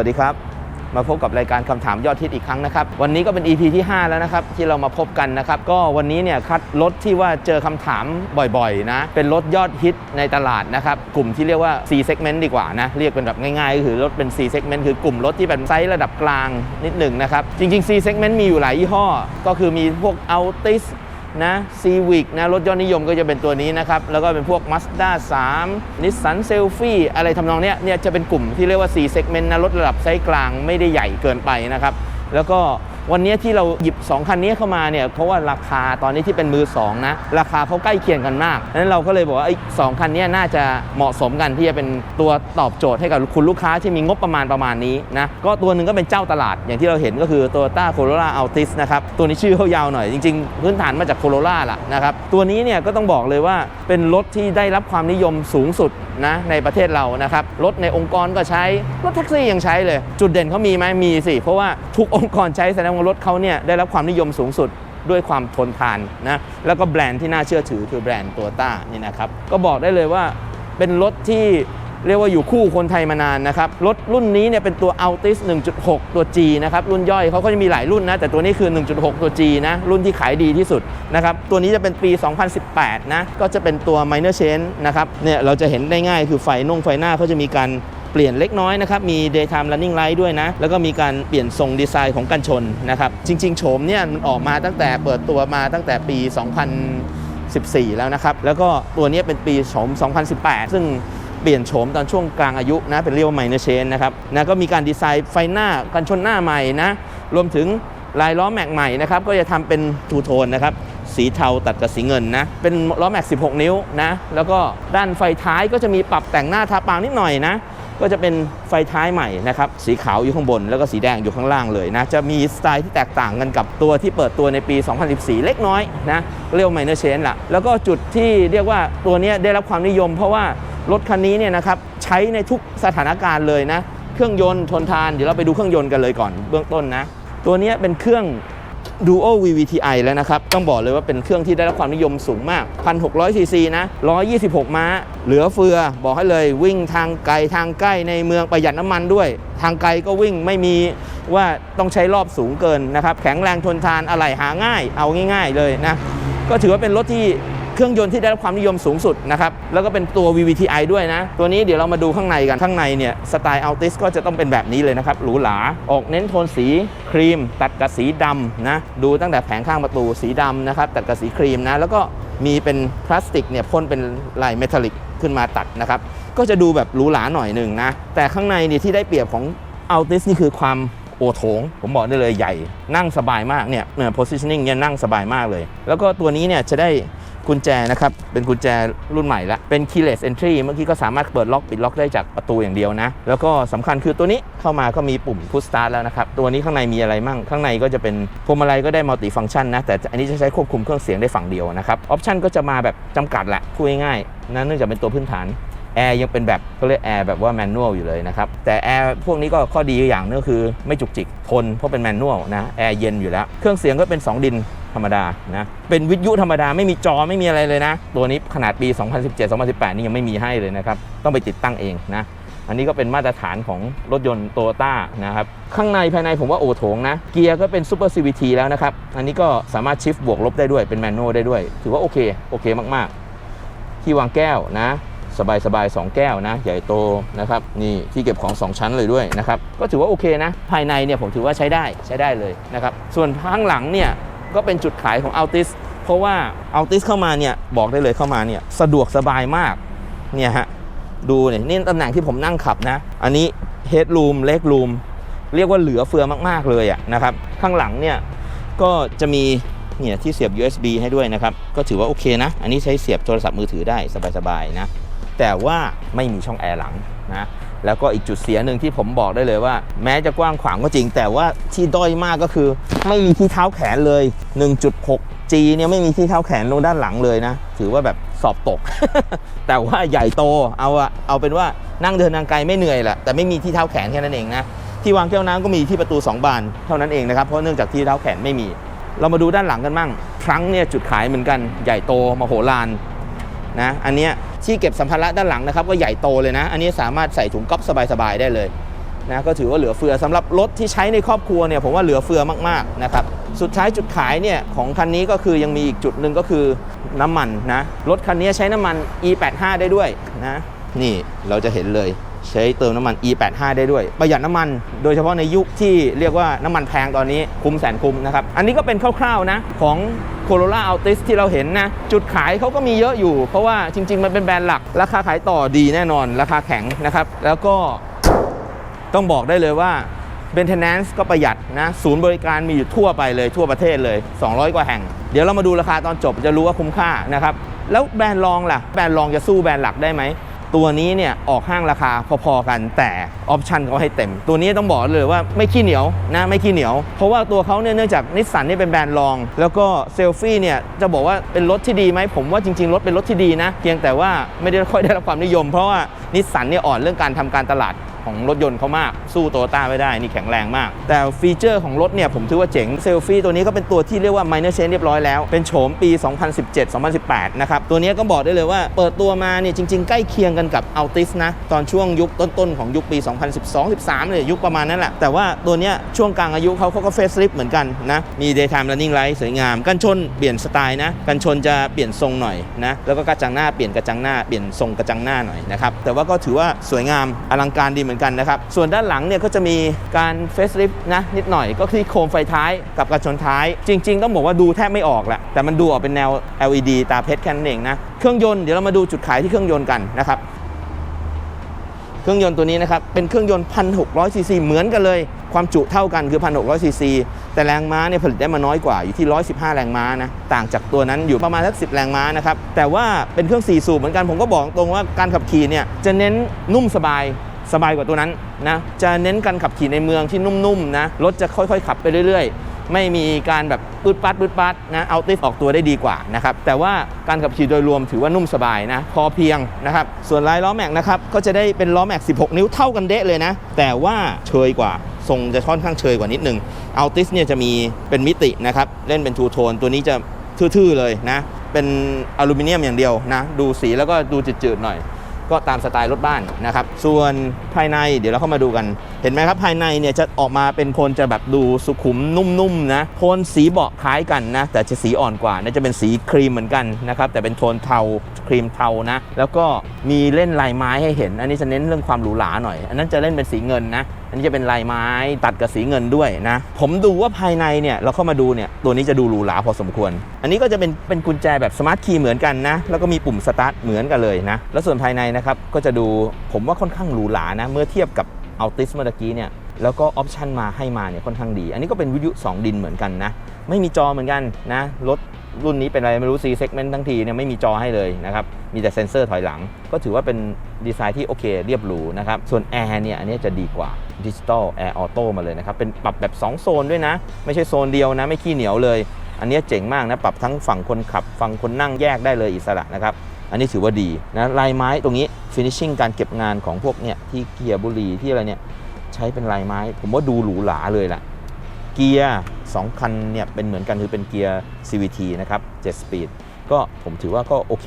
วัสดีครับ มาพบกับรายการคำถามยอดฮิตอีกครั้งนะครับ วันนี้ก็เป็น EP ที่ 5 แล้วนะครับ ที่เรามาพบกันนะครับ ก็วันนี้เนี่ยคัดรถที่ว่าเจอคำถามบ่อยๆนะ เป็นรถยอดฮิตในตลาดนะครับ กลุ่มที่เรียกว่า C segment ดีกว่านะ เรียกเป็นแบบง่ายๆ ก็คือรถเป็น C segment คือกลุ่มรถที่เป็นไซส์ระดับกลางนิดหนึ่งนะครับ จริงๆ C segment มีอยู่หลายยี่ห้อ ก็คือมีพวก Altis นะซีวิกนะรถยอดนิยมก็จะเป็นตัวนี้นะครับ แล้วก็เป็นพวก Mazda 3 Nissan Selfie อะไรทำนองเนี้ยเนี่ยจะเป็นกลุ่มที่เรียกว่า4 segment นะรถระดับไซส์กลางไม่ได้ใหญ่เกินไปนะครับ แล้วก็วันนี้ที่เราหยิบ 2 คันนี้เข้ามาเนี่ยเพราะว่าราคาตอนนี้ที่เป็นมือ 2 นะ ราคาเขาใกล้เคียงกันมากดังนั้นเราก็เลยบอกว่าไอ้สองคันนี้น่าจะเหมาะสมกันที่จะเป็นตัวตอบโจทย์ให้กับคุณลูกค้าที่มีงบประมาณประมาณนี้นะก็ตัวหนึ่งก็เป็นเจ้าตลาดอย่างที่เราเห็นก็คือ Toyota Corolla Altis นะครับตัวนี้ชื่อเขายาวหน่อย จริง ๆ พื้นฐานมาจาก Corolla ล่ะนะครับตัวนี้เนี่ยก็ต้องบอกเลยว่าเป็นรถที่ได้รับความนิยมสูงสุด นะในประเทศเรานะครับรถในองค์กรก็ใช้รถแท็กซี่ยังใช้เลย จุดเด่นเขามีไหมมีสิ เพราะว่าทุกองค์กรใช้แสดงว่ารถเขาเนี่ยได้รับความนิยมสูงสุดด้วยความทนทานนะแล้วก็แบรนด์ที่น่าเชื่อถือคือแบรนด์ตัวต้านี่นะครับก็บอกได้เลยว่าเป็นรถที่ เรียกว่าอยู่คู่คนไทยมานานนะครับ รถรุ่นนี้เนี่ยเป็นตัว Altis 1.6 ตัว G นะครับ รุ่นย่อยเขาก็จะมีหลายรุ่นนะ แต่ตัวนี้คือ 1.6 ตัว G นะ รุ่นที่ขายดีที่สุดนะครับ ตัวนี้จะเป็นปี 2018 นะ ก็จะเป็นตัว minor change นะครับ เนี่ยเราจะเห็นได้ง่ายคือไฟนงไฟหน้าเขาจะมีการเปลี่ยนเล็กน้อยนะครับ มี daytime running light ด้วยนะ แล้วก็มีการเปลี่ยนทรงดีไซน์ของกันชนนะครับ จริง ๆ โฉมเนี่ยมันออกมาตั้งแต่เปิดตัวมาตั้งแต่ปี 2014 แล้วนะครับ แล้วก็ตัวนี้เป็นปีโฉม 2018 ซึ่ง เปลี่ยนโฉมตอนช่วงกลางอายุนะเป็นเรียกว่า minor change นะครับนะก็มีการดีไซน์ไฟหน้ากันชนหน้าใหม่นะรวมถึงลายล้อแม็กใหม่นะครับก็จะทำเป็นทูโทนนะครับสีเทาตัดกับสีเงินนะเป็นล้อแม็ก 16 นิ้วนะแล้วก็ด้านไฟท้ายก็จะมีปรับแต่งหน้าทาปางนิดหน่อยนะก็จะเป็นไฟท้ายใหม่นะครับสีขาวอยู่ข้างบน แล้วก็สีแดงอยู่ข้างล่างเลยนะจะมีสไตล์ที่แตกต่างกันกับตัวที่เปิดตัวในปี 2014 เล็กน้อยนะเรียกว่า minor change ละแล้วก็จุดที่เรียกว่าตัวนี้ได้รับความนิยมเพราะว่า รถคันนี้เนี่ยนะครับใช้ในทุกสถานการณ์เลยนะ เครื่องยนต์ทนทาน เดี๋ยวเราไปดูเครื่องยนต์กันเลยก่อนเบื้องต้นนะ ตัวนี้เป็นเครื่อง Duo VVTi แล้วนะครับ ต้องบอกเลยว่าเป็นเครื่องที่ได้รับความนิยมสูงมาก 1,600 ซีซีนะ 126 ม้า เหลือเฟือ บอกให้เลยวิ่งทางไกลทางใกล้ในเมืองประหยัดน้ำมันด้วย ทางไกลก็วิ่งไม่มีว่าต้องใช้รอบสูงเกินนะครับ แข็งแรงทนทานอะไหล่หาง่าย เอาง่าย ๆเลยนะ ก็ถือว่าเป็นรถที่ เครื่องยนต์ที่ได้รับความนิยมสูงสุดนะครับแล้วก็เป็นตัว VVTi ด้วยนะ ตัวนี้เดี๋ยวเรามาดูข้างในกัน ข้างในเนี่ยสไตล์ Altis ก็จะต้องเป็นแบบนี้เลยนะครับหรูหราออกเน้นโทนสีครีม ตัดกับสีดำนะดูตั้งแต่แผงข้างประตูสีดำนะครับตัดกับสีครีมนะแล้วก็มีเป็นพลาสติกเนี่ยพ่นเป็นลายเมทัลลิกขึ้นมาตัดนะครับก็จะดูแบบหรูหราหน่อยหนึ่งนะแต่ข้างในเนี่ยที่ได้เปรียบของ Altis นี่คือความ โอโถง ผมบอกได้เลยใหญ่ นั่งสบายมากเนี่ยเนี่ย positioning เนี่ยนั่งสบายมากเลย แล้วก็ตัวนี้เนี่ยจะได้กุญแจนะครับ เป็นกุญแจรุ่นใหม่ละ เป็น keyless entry เมื่อกี้ก็สามารถเปิดล็อกปิดล็อกได้จากประตูอย่างเดียวนะ แล้วก็สำคัญคือตัวนี้เข้ามาก็มีปุ่ม push start แล้วนะครับ ตัวนี้ข้างในมีอะไรมั่ง ข้างในก็จะเป็นพวงมาลัยก็ได้ multi function นะ แต่อันนี้จะใช้ควบคุมเครื่องเสียงได้ฝั่งเดียวนะครับ ออปชันก็จะมาแบบจำกัดแหละพูดง่ายๆนะเนื่องจากเป็นตัวพื้นฐาน แอร์ยังเป็นแบบเขาเรียกแอร์แบบว่าแมนนวลอยู่เลยนะครับ แต่แอร์พวกนี้ก็ข้อดีอย่างนึงคือไม่จุกจิกทนเพราะเป็นแมนนวลนะแอร์เย็นอยู่แล้ว เครื่องเสียงก็เป็น 2 ดินธรรมดานะเป็นวิทยุธรรมดาไม่มีจอไม่มีอะไรเลยนะ ตัวนี้ขนาดปี 2017-2018 นี่ยังไม่มีให้เลยนะครับ ต้องไปติดตั้งเองนะอันนี้ก็เป็นมาตรฐานของรถยนต์โตโยต้านะครับ ข้างในภายในผมว่าโอโถงนะ เกียร์ก็เป็นซูเปอร์ CVT แล้วนะครับ อันนี้ก็สามารถชิฟบวกลบได้ด้วยเป็นแมนนวลได้ด้วย ถือว่าโอเค โอเคมาก ๆ ที่วางแก้วนะ สบายสบายๆสองแก้วนะ ใหญ่โตนะครับนี่ที่เก็บของ 2 ชั้นเลยด้วยนะครับก็ถือว่าโอเคนะ ภายในเนี่ยผมถือว่าใช้ได้ใช้ได้เลยนะครับส่วนข้างหลังเนี่ยก็เป็นจุดขายของ Altis เพราะว่า Altis เข้ามาเนี่ยบอกได้เลยเข้ามาเนี่ยสะดวกสบายมากเนี่ยฮะดูเนี่ยนี่ตำแหน่งที่ผมนั่งขับนะ อันนี้ Headroom Leg Room เรียกว่าเหลือเฟือมากๆเลยอะนะครับข้างหลังเนี่ยก็จะมีเนี่ยที่เสียบ USB ให้ด้วยนะครับ ก็ถือว่าโอเคนะ อันนี้ใช้เสียบโทรศัพท์มือถือได้สบายๆนะ แต่ว่าไม่มีช่องแอร์หลังนะแล้วก็อีกจุดเสียหนึ่งที่ผมบอกได้เลยว่า แม้จะกว้างขวางก็จริง แต่ว่าที่ด้อยมากก็คือ ไม่มีที่เท้าแขนเลย 1.6 G เนี่ยไม่มีที่เท้าแขนลงด้านหลังเลยนะ ถือว่าแบบสอบตก แต่ว่าใหญ่โตเอาอะเอาเป็นว่านั่งเดินทางไกลไม่เหนื่อยแหละแต่ไม่มีที่เท้าแขนแค่นั้นเองนะที่วางแก้วน้ำก็มีที่ประตู 2 บานเท่านั้นเองนะครับเพราะเนื่องจากที่เท้าแขนไม่มี เรามาดูด้านหลังกันบ้างครั้งเนี่ยจุดขายเหมือนกันใหญ่โตมโหฬาร นะอันเนี้ยที่เก็บสัมภาระด้านหลังนะครับก็ใหญ่โตเลยนะ อันนี้สามารถใส่ถุงก๊อฟสบายๆได้เลยนะก็ถือว่าเหลือเฟือสำหรับรถที่ใช้ในครอบครัวเนี่ยผมว่าเหลือเฟือมากๆนะครับสุดท้ายจุดขายเนี่ยของคันนี้ก็คือยังมีอีกจุดหนึ่งก็คือน้ำมันนะรถคันนี้ใช้น้ำมัน E85 ได้ด้วยนะนี่เราจะเห็นเลย ใช้เติมน้ำมัน E85 ได้ด้วย ประหยัดน้ำมัน โดยเฉพาะในยุคที่เรียกว่าน้ำมันแพงตอนนี้คุ้มแสนคุ้มนะครับ อันนี้ก็เป็นคร่าวๆนะของ Corolla Altis ที่เราเห็นนะ จุดขายเขาก็มีเยอะอยู่ เพราะว่าจริง ๆ มันเป็นแบรนด์หลัก ราคาขายต่อดีแน่นอน ราคาแข็งนะครับ แล้วก็ต้องบอกได้เลยว่า maintenance ก็ประหยัดนะ ศูนย์บริการมีอยู่ทั่วไปเลยทั่วประเทศเลย 200 กว่าแห่ง เดี๋ยวเรามาดูราคาตอนจบจะรู้ว่าคุ้มค่านะครับ แล้วแบรนด์รองล่ะ แบรนด์รองจะสู้แบรนด์หลักได้ไหม ตัวนี้เนี่ยออกห้างราคาพอๆกันแต่ออปชันเขาให้เต็ม ตัวนี้ต้องบอกเลยว่าไม่ขี้เหนียวนะไม่ขี้เหนียว เพราะว่าตัวเขาเนี่ยเนื่องจากนิสสันนี่เป็นแบรนด์รอง แล้วก็เซลฟี่เนี่ยจะบอกว่าเป็นรถที่ดีไหมผมว่าจริงๆรถเป็นรถที่ดีนะ เพียงแต่ว่าไม่ได้ค่อยได้รับความนิยม เพราะว่านิสสันเนี่ยอ่อนเรื่องการทำการตลาด ของรถยนต์เขามาก สู้โตโยต้าไม่ได้นี่แข็งแรงมาก แต่ฟีเจอร์ของรถเนี่ยผมถือว่าเจ๋งเซลฟี่ตัวนี้ก็เป็นตัวที่เรียกว่า minor change เรียบร้อยแล้วเป็นโฉมปี 2017-2018 นะครับ ตัวนี้ก็บอกได้เลยว่าเปิดตัวมาเนี่ยจริง ๆ ใกล้เคียงกันกับ Altis นะ ตอนช่วงยุคต้น ๆ ของยุคปี 2012-13เนี่ยยุคประมาณนั้นแหละ แต่ว่าตัวนี้ช่วงกลางอายุเขาเขาก็เฟซลิฟเหมือนกันนะ มี daytime running light สวยงาม กันชนเปลี่ยนสไตล์นะ กันชนจะเปลี่ยนทรงหน่อยนะ แล้วก็กระจังหน้าเปลี่ยนกระจังหน้าเปลี่ยนทรงกระจังหน้าหน่อยนะครับ แต่ว่าก็ถือว่าสวยงามอลังการดีเหมือนกันนะครับ ส่วนด้านหลังเนี่ยก็จะมีการเฟซลิฟนะนิดหน่อยก็คือโคมไฟท้ายกับกระชนท้าย จริง ๆ ต้องบอกว่าดูแทบไม่ออกแหละแต่มันดูออกเป็นแนว LED ตาเพชรแค่นั้นเองนะเครื่องยนต์เดี๋ยวเรามาดูจุดขายที่เครื่องยนต์กันนะครับเครื่องยนต์ตัวนี้นะครับเป็นเครื่องยนต์ 1,600 ซีซีเหมือนกันเลย ความจุเท่ากันคือ 1,600 ซีซี แต่แรงม้าเนี่ยผลิตได้มาน้อยกว่าอยู่ที่ 115 แรงม้านะ ต่างจากตัวนั้นอยู่ประมาณสัก 10 แรงม้านะครับ แต่ว่าเป็นเครื่อง4สูบเหมือนกันผมก็บอกตรงว่าการขับขี่เนี่ยจะเน้นนุ่มสบาย สบายกว่าตัวนั้นนะจะเน้นการขับขี่ในเมืองที่นุ่มๆนะรถจะค่อยๆ ขับไปเรื่อยๆ ไม่มีการแบบปืดปัดปืดปัดนะเอาติสออกตัวได้ดีกว่านะครับแต่ว่าการขับขี่โดยรวมถือว่านุ่มสบายนะพอเพียงนะครับส่วนลายล้อแม็กนะครับก็จะได้เป็นล้อแม็ก 16 นิ้วเท่ากันเดะเลยนะแต่ว่าเชยกว่าทรงจะค่อนข้างเชยกว่านิดนึงเอาติสเนี่ยจะมีเป็นมิตินะครับเล่นเป็นทูโทนตัวนี้จะทื่อๆเลยนะเป็นอลูมิเนียมอย่างเดียวนะดูสีแล้วก็ดูจืดๆหน่อย ก็ตามสไตล์รถบ้านนะครับ ส่วนภายในเดี๋ยวเราเข้ามาดูกัน เห็นไหมครับภายในเนี่ยจะออกมาเป็นโทนจะแบบดูสุขุมนุ่มๆนะโทนสีเบาะคล้ายกันนะ แต่จะสีอ่อนกว่านะจะเป็นสีครีมเหมือนกันนะครับ แต่เป็นโทนเทาครีมเทานะ แล้วก็มีเล่นลายไม้ให้เห็น อันนี้จะเน้นเรื่องความหรูหราหน่อย อันนั้นจะเล่นเป็นสีเงินนะ อันนี้จะเป็นลายไม้ตัดกับสีเงินด้วยนะ ผมดูว่าภายในเนี่ยเราเข้ามาดูเนี่ยตัวนี้จะดูหรูหราพอสมควร อันนี้ก็จะเป็นเป็นกุญแจแบบสมาร์ทคีย์เหมือนกันนะ แล้วก็มีปุ่มสตาร์ทเหมือนกันเลยนะ แล้วส่วนภายในนะครับก็จะดูผมว่าค่อนข้างหรูหรานะ เมื่อเทียบกับอัลติสเมื่อกี้เนี่ยแล้วก็ออปชันมาให้มาเนี่ยค่อนข้างดี อันนี้ก็เป็นวิทยุ 2 ดินเหมือนกันนะ ไม่มีจอเหมือนกันนะรถรุ่นนี้เป็นอะไรไม่รู้ C segment ทั้งทีเนี่ยไม่มีจอให้เลยนะครับ มีแต่เซ็นเซอร์ถอยหลัง ก็ถือว่าเป็นดีไซน์ที่โอเคเรียบหรูนะครับ ส่วนแอร์เนี่ยอันนี้จะดีกว่า ดิจิตอลแอร์ออโต้มาเลยนะครับ เป็นปรับแบบ 2 โซนด้วยนะ ไม่ใช่โซนเดียวนะ ไม่ขี้เหนียวเลย อันนี้เจ๋งมากนะ ปรับทั้งฝั่งคนขับ ฝั่งคนนั่งแยกได้เลยอิสระนะครับ อันนี้ถือว่าดีนะลายไม้ตรงนี้ฟินิชชิ่งการเก็บงานของพวกเนี่ยที่เกียร์บุรีที่อะไรเนี่ยใช้เป็นลายไม้ ผมว่าดูหรูหราเลยแหละเกียร์2คันเนี่ยเป็นเหมือนกันคือเป็นเกียร์ CVT นะครับ7 speed ก็ผมถือว่าก็โอเค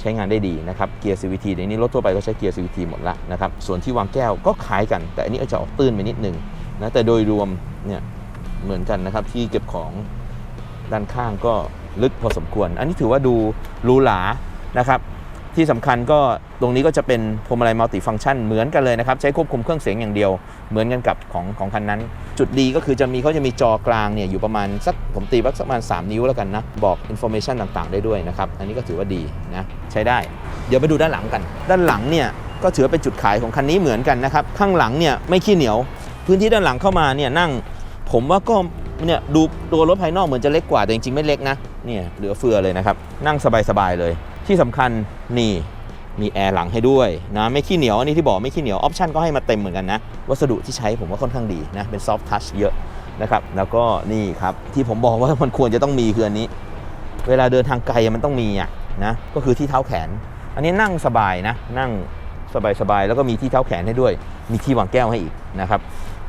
ใช้งานได้ดีนะครับเกียร์ CVT ในนี้รถทั่วไปก็ใช้เกียร์ CVT หมดละนะครับส่วนที่วางแก้วก็คล้ายกัน แต่อันนี้อาจจะออกตื้นไปนิดนึงนะแต่โดยรวมเนี่ยเหมือนกันนะครับที่เก็บของด้านข้างก็ลึกพอสมควร อันนี้ถือว่าดูรูหรานะครับ ที่สำคัญก็ตรงนี้ก็จะเป็นพวงมาลัยมัลติฟังก์ชันเหมือนกันเลยนะครับ ใช้ควบคุมเครื่องเสียงอย่างเดียว เหมือนกันกับของของคันนั้น จุดดีก็คือจะมีเขาจะมีจอกลางเนี่ยอยู่ประมาณสักผมตีว่าสักประมาณ 3 นิ้วแล้วกันนะ บอกอินโฟเมชันต่างๆ ได้ด้วยนะครับ อันนี้ก็ถือว่าดีนะ ใช้ได้ เดี๋ยวไปดูด้านหลังกัน ด้านหลังเนี่ยก็ถือว่าเป็นจุดขายของคันนี้เหมือนกันนะครับข้างหลังเนี่ยไม่ขี้เหนียว พื้นที่ด้านหลังเข้ามาเนี่ยนั่ง ผมว่าก็เนี่ยดูตัวรถภายนอกเหมือนจะเล็กกว่าแต่จริงๆไม่เล็กนะเนี่ยเหลือเฟือเลยนะครับนั่งสบายๆเลย ที่สำคัญนี่มีแอร์หลังให้ด้วยนะไม่ขี้เหนียวอันนี้ที่บอกไม่ขี้เหนียวออปชันก็ให้มาเต็มเหมือนกันนะ วัสดุที่ใช้ผมว่าค่อนข้างดีนะเป็นซอฟท์ทัชเยอะนะครับ แล้วก็นี่ครับที่ผมบอกว่ามันควรจะต้องมีคืออันนี้ เวลาเดินทางไกลมันต้องมีอะนะก็คือที่เท้าแขน อันนี้นั่งสบายนะ นั่งสบายๆแล้วก็มีที่เท้าแขนให้ด้วย มีที่วางแก้วให้อีกนะครับ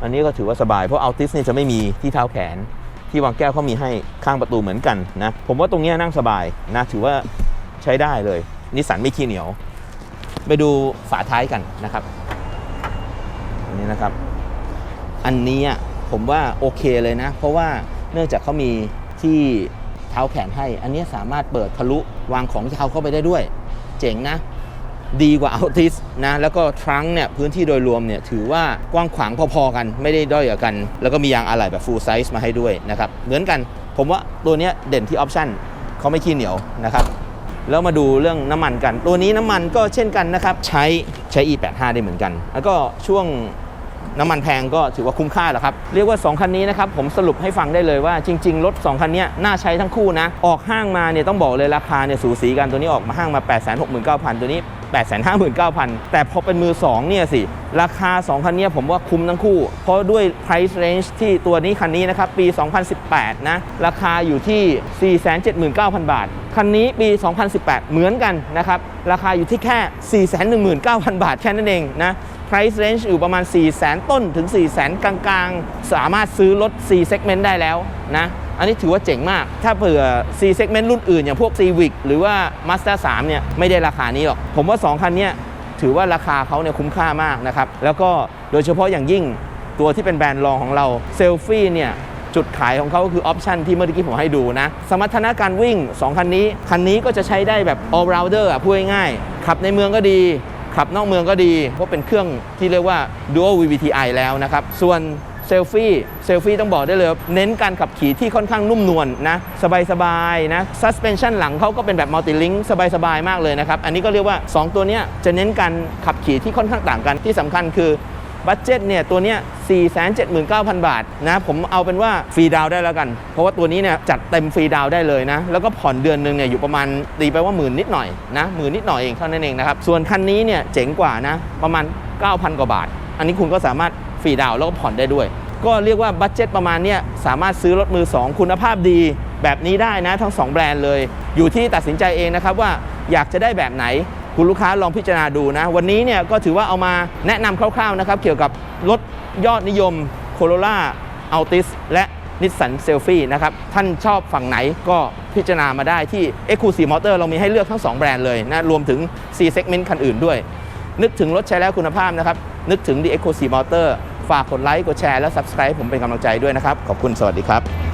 อันนี้ก็ถือว่าสบายเพราะอัลติสเนี่ยจะไม่มีที่เท้าแขน ที่วางแก้วเขามีให้ข้างประตูเหมือนกันนะผมว่าตรงนี้นั่งสบายนะถือว่า ใช้ได้เลยนิสสันไม่ขี้เหนียว ไปดูฝาท้ายกันนะครับอันนี้นะครับ อันนี้ผมว่าโอเคเลยนะ เพราะว่าเนื่องจากเขามีที่เท้าแขนให้ อันนี้สามารถเปิดทะลุวางของยาวเข้าไปได้ด้วย เจ๋งนะ ดีกว่า Altis นะ แล้วก็ทรังเนี่ยพื้นที่โดยรวมเนี่ยถือว่ากว้างขวางพอๆกัน ไม่ได้ด้อยกัน แล้วก็มียางอะไหล่แบบ full size มาให้ด้วยนะครับ เหมือนกัน ผมว่าตัวนี้เด่นที่ออปชั่นเขาไม่ขี้เหนียวนะครับ แล้วมาดูเรื่องน้ำมันกัน ตัวนี้น้ำมันก็เช่นกันนะครับ ใช้ใช้ E85 ได้เหมือนกัน แล้วก็ช่วงน้ำมันแพงก็ถือว่าคุ้มค่าแล้วครับ เรียกว่า 2 คันนี้นะครับ ผมสรุปให้ฟังได้เลยว่าจริง ๆ รถ 2 คันเนี้ยน่าใช้ทั้งคู่นะ ออกห้างมาเนี่ยต้องบอกเลยราคาเนี่ยสูสีกันตัวนี้ออกมาห้างมา 869,000 ตัวนี้ 859,000 แต่พอเป็นมือ 2 เนี่ยสิ ราคา 2 คันเนี้ยผมว่าคุ้มทั้งคู่ เพราะด้วย price range ที่ตัวนี้คันนี้นะครับ ปี 2018 นะ ราคาอยู่ที่ 479,000 บาท คันนี้ปี 2018 เหมือนกันนะครับ ราคาอยู่ที่แค่ 419,000 บาทแค่นั้นเองนะ price range อยู่ประมาณ 4 0 0 0 0ต้นถึง4 0 0 0 0 กลางๆ สามารถซื้อรถ 4 segment ได้แล้วนะ อันนี้ถือว่าเจ๋งมาก ถ้าเผื่อ4 segment รุ่นอื่น อย่างพวก Civic หรือว่า Mazda 3เนี่ยไม่ได้ราคานี้หรอก ผมว่า 2 คันนี้ถือว่าราคาเขาเนี่ยคุ้มค่ามากนะครับ แล้วก็โดยเฉพาะอย่างยิ่งตัวที่เป็นแบรนด์รองของเราเซลฟี่เนี่ยจุดขายของเขาก็คือออปชันที่เมื่อกี้ผมให้ดูนะ สมรรถนะการวิ่ง 2 คันนี้ คันนี้ก็จะใช้ได้แบบ all rounder อะพูดง่ายๆขับในเมืองก็ดี ขับนอกเมืองก็ดี เพราะเป็นเครื่องที่เรียกว่า dual VVTi แล้วนะครับ ส่วน เซลฟี่เซลฟี่ต้องบอกได้เลย เน้นการขับขี่ที่ค่อนข้างนุ่มนวลนะสบายๆนะ suspension หลังเขาก็เป็นแบบ multi link สบายๆ มากเลยนะครับ อันนี้ก็เรียกว่า 2 ตัวเนี้ยจะเน้นการขับขี่ที่ค่อนข้างต่างกันที่สำคัญคือบัตเจ็ตเนี่ยตัวเนี้ย 479,000 บาทนะผมเอาเป็นว่าฟรีดาวได้แล้วกัน เพราะว่าตัวนี้เนี่ยจัดเต็มฟรีดาวได้เลยนะ แล้วก็ผ่อนเดือนหนึ่งเนี่ยอยู่ประมาณตีไปว่าหมื่นนิดหน่อยนะหมื่นนิดหน่อยเองเท่านั้นเองนะครับ ส่วนคันนี้เนี่ยเจ๋งกว่านะประมาณ 9,000 กว่าบาท อันนี้คุณก็สามารถ รีดาวแล้วก็ผ่อนได้ด้วย ก็เรียกว่าบัตเจ็ตประมาณเนี้ยสามารถซื้อรถมือ 2 คุณภาพดี แบบนี้ได้นะทั้ง 2 แบรนด์เลย อยู่ที่ตัดสินใจเองนะครับว่าอยากจะได้แบบไหนคุณลูกค้าลองพิจารณาดูนะ วันนี้เนี่ยก็ถือว่าเอามาแนะนำคร่าวๆนะครับเกี่ยวกับรถยอดนิยม Corolla Altis และ Nissan Selfie นะครับ ท่านชอบฝั่งไหนก็พิจารณามาได้ที่ Exclusive Motor เรามีให้เลือกทั้ง 2 แบรนด์เลยนะ รวมถึง C segment คันอื่นด้วย นึกถึงรถใช้แล้วคุณภาพนะครับ นึกถึง The Exclusive Motor ฝากกดไลค์กดแชร์และ Subscribe ผมเป็นกำลังใจด้วยนะครับ ขอบคุณสวัสดีครับ